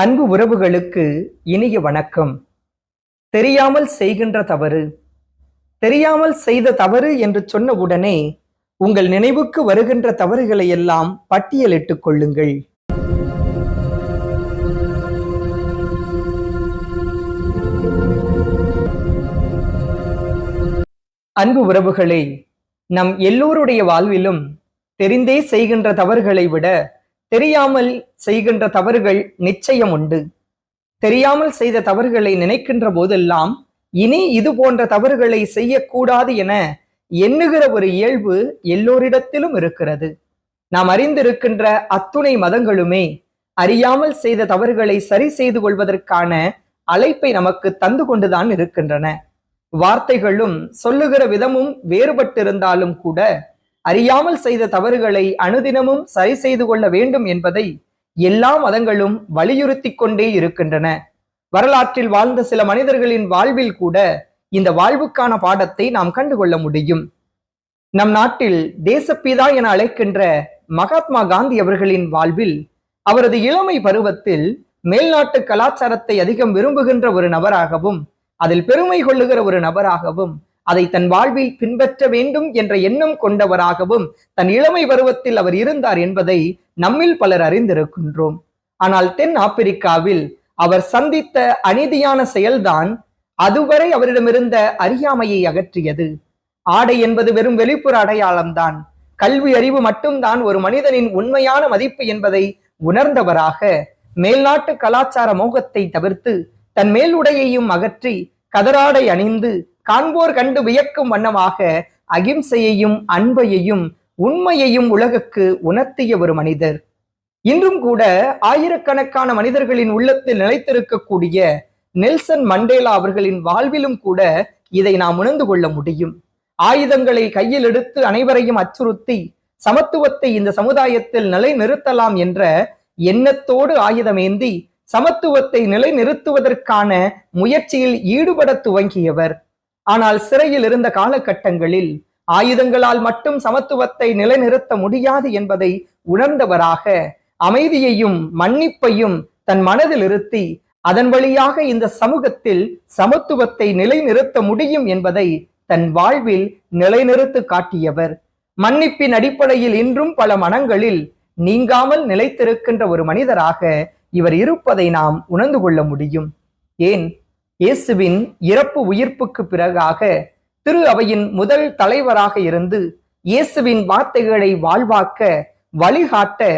அன்பு உறவுகளுக்கு இனிய வணக்கம். தெரியாமல் செய்கின்ற தவறு தெரியாமல் செய்த தவறு என்று சொன்ன உடனே உங்கள் நினைவுக்கு வருகின்ற தவறுகளை எல்லாம் பட்டியலிட்டுக் கொள்ளுங்கள். அன்பு உறவுகளே நம் எல்லோருடைய வாழ்விலும் தெரிந்தே செய்கின்ற தவறுகளை விட தெரியாமல் செய்கின்ற தவறுகள் நிச்சயம் உண்டு. தெரியாமல் செய்த தவறுகளை நினைக்கின்ற போதெல்லாம் இனி இது போன்ற தவறுகளை செய்யக்கூடாது என எண்ணுகிற ஒரு இயல்பு எல்லோரிடத்திலும் இருக்கிறது. நாம் அறிந்திருக்கின்ற அத்துணை மதங்களுமே அறியாமல் செய்த தவறுகளை சரி செய்து கொள்வதற்கான அழைப்பை நமக்கு தந்து கொண்டுதான் இருக்கின்றன. வார்த்தைகளும் சொல்லுகிற விதமும் வேறுபட்டிருந்தாலும் கூட அறியாமல் செய்த தவறுகளை அனுதினமும் சரி செய்து கொள்ள வேண்டும் என்பதை எல்லா மதங்களும் வலியுறுத்தி கொண்டே இருக்கின்றன. வரலாற்றில் வாழ்ந்த சில மனிதர்களின் வாழ்வில் கூட இந்த வாழ்வுக்கான பாடத்தை நாம் கண்டுகொள்ள முடியும். நம் நாட்டில் தேசப்பிதா என அழைக்கின்ற மகாத்மா காந்தி அவர்களின் வாழ்வில் அவரது இளமை பருவத்தில் மேல்நாட்டு கலாச்சாரத்தை அதிகம் விரும்புகின்ற ஒரு நபராகவும் அதில் பெருமை கொள்ளுகிற ஒரு நபராகவும் அதை தன் வாழ்வில் பின்பற்ற வேண்டும் என்ற எண்ணம் கொண்டவராகவும் தன் இளமை பருவத்தில் அவர் இருந்தார் என்பதை நம்மில் பலர் அறிந்திருக்கின்றோம். ஆனால் தென் ஆப்பிரிக்காவில் அவர் சந்தித்த அநீதியான செயல்தான் அதுவரை அவரிடமிருந்த அறியாமையை அகற்றியது. ஆடை என்பது வெறும் வெளிப்புற அடையாளம்தான். கல்வி அறிவு மட்டும்தான் ஒரு மனிதனின் உண்மையான மதிப்பு என்பதை உணர்ந்தவராக மேல்நாட்டு கலாச்சார மோகத்தை தவிர்த்து தன் மேல் உடையையும் அகற்றி கதராடை அணிந்து காண்போர் கண்டு வியக்கும் வண்ணமாக அகிம்சையையும் அன்பையையும் உண்மையையும் உலகுக்கு உணர்த்திய ஒரு மனிதர். இன்றும் கூட ஆயிரக்கணக்கான மனிதர்களின் உள்ளத்தில் நிலைத்திருக்கக்கூடிய நெல்சன் மண்டேலா அவர்களின் வாழ்விலும் கூட இதை நாம் உணர்ந்து கொள்ள முடியும். ஆயுதங்களை கையில் எடுத்து அனைவரையும் அச்சுறுத்தி சமத்துவத்தை இந்த சமுதாயத்தில் நிலைநிறுத்தலாம் என்ற எண்ணத்தோடு ஆயுதமேந்தி சமத்துவத்தை நிலைநிறுத்துவதற்கான முயற்சியில் ஈடுபட துவங்கியவர். ஆனால் சிறையில் இருந்த காலகட்டங்களில் ஆயுதங்களால் மட்டும் சமத்துவத்தை நிலைநிறுத்த முடியாது என்பதை உணர்ந்தவராக அமைதியையும் மன்னிப்பையும் தன் மனதில் இருத்தி அதன் வழியாக இந்த சமூகத்தில் சமத்துவத்தை நிலைநிறுத்த முடியும் என்பதை தன் வாழ்வில் நிலைநிறுத்து காட்டியவர். மன்னிப்பின் அடிப்படையில் இன்றும் பல மனங்களில் நீங்காமல் நிலைத்திருக்கின்ற ஒரு மனிதராக இவர் இருப்பதை நாம் உணர்ந்து கொள்ள முடியும். ஏன்? இயேசுவின் இறப்பு உயிர்ப்புக்கு பிறகாக திரு அவையின் முதல் தலைவராக இருந்து இயேசுவின் வார்த்தைகளை வாழ்வாக்க வழிகாட்ட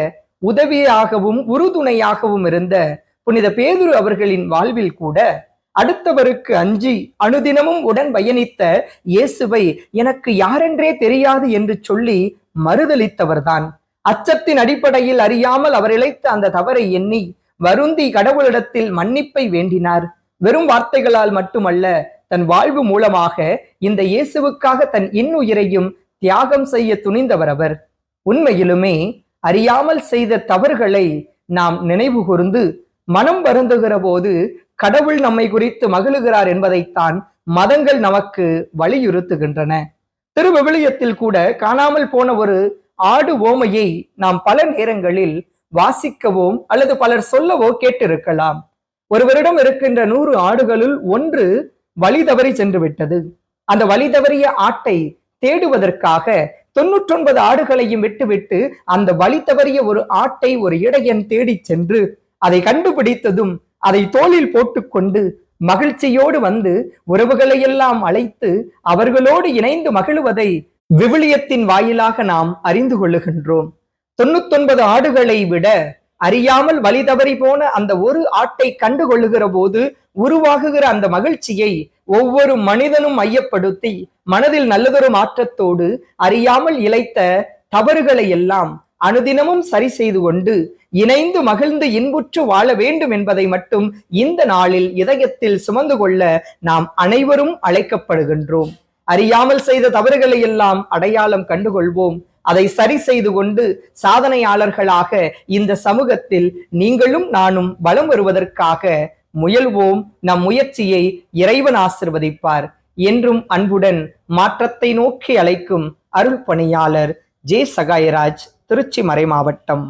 உதவியாகவும் உறுதுணையாகவும் இருந்த புனித பேதுரு அவர்களின் வாழ்வில் கூட அடுத்தவருக்கு அஞ்சி அனுதினமும் உடன் பயணித்த இயேசுவை எனக்கு யாரென்றே தெரியாது என்று சொல்லி மறுதளித்தவர்தான் அச்சத்தின் அடிப்படையில் அறியாமல் அவர் இழைத்த அந்த தவறை எண்ணி வருந்தி கடவுளிடத்தில் மன்னிப்பை வேண்டினார். வெறும் வார்த்தைகளால் மட்டுமல்ல தன் வாழ்வு மூலமாக இந்த இயேசுவுக்காக தன் இன்னுயிரையும் தியாகம் செய்ய துணிந்தவர் அவர். உண்மையிலுமே அறியாமல் செய்த தவறுகளை நாம் நினைவு கூர்ந்து மனம் வருந்துகிற போது கடவுள் நம்மை குறித்து மகிழுகிறார் என்பதைத்தான் மதங்கள் நமக்கு வலியுறுத்துகின்றன. திருவிவிலியத்தில் கூட காணாமல் போன ஒரு ஆடு ஓமையை நாம் பல நேரங்களில் வாசிக்கவோ அல்லது பலர் சொல்லவோ கேட்டிருக்கலாம். ஒருவரிடம் இருக்கின்ற நூறு ஆடுகளுள் ஒன்று வழி தவறி சென்று விட்டது அந்த வழி தவறிய ஆட்டை தேடுவதற்காக தொன்னூற்றொன்பது ஆடுகளையும் விட்டுவிட்டு அந்த வழி தவறிய ஒரு ஆட்டை ஒரு இடையன் தேடிச் சென்று அதை கண்டுபிடித்ததும் அதை தோளில் போட்டுக்கொண்டு மகிழ்ச்சியோடு வந்து உறவுகளை எல்லாம் அழைத்து அவர்களோடு இணைந்து மகிழுவதை விவிலியத்தின் வாயிலாக நாம் அறிந்து கொள்ளுகின்றோம். தொண்ணூத்தொன்பது ஆடுகளை விட அறியாமல் வழி தவறி போன அந்த ஒரு ஆட்டை கண்டு கொள்ளுகிற போது உருவாகுகிற அந்த மகிழ்ச்சியை ஒவ்வொரு மனிதனும் மையப்படுத்தி மனதில் நல்லதொரு மாற்றத்தோடு அறியாமல் இழைத்த தவறுகளை எல்லாம் அனுதினமும் சரி செய்து கொண்டு இணைந்து மகிழ்ந்து இன்புற்று வாழ வேண்டும் என்பதை மட்டும் இந்த நாளில் இதயத்தில் சுமந்து கொள்ள நாம் அனைவரும் அழைக்கப்படுகின்றோம். அறியாமல் செய்த தவறுகளை எல்லாம் அடையாளம் கண்டுகொள்வோம். அதை சரி செய்து கொண்டு சாதனையாளர்களாக இந்த சமூகத்தில் நீங்களும் நானும் வளம் வருவதற்காக முயல்வோம். நம் முயற்சியை இறைவன் ஆசிர்வதிப்பார். என்றும் அன்புடன் மாற்றத்தை நோக்கி அழைக்கும் அருள் பணியாளர் ஜே சகாயராஜ் திருச்சி மறை மாவட்டம்.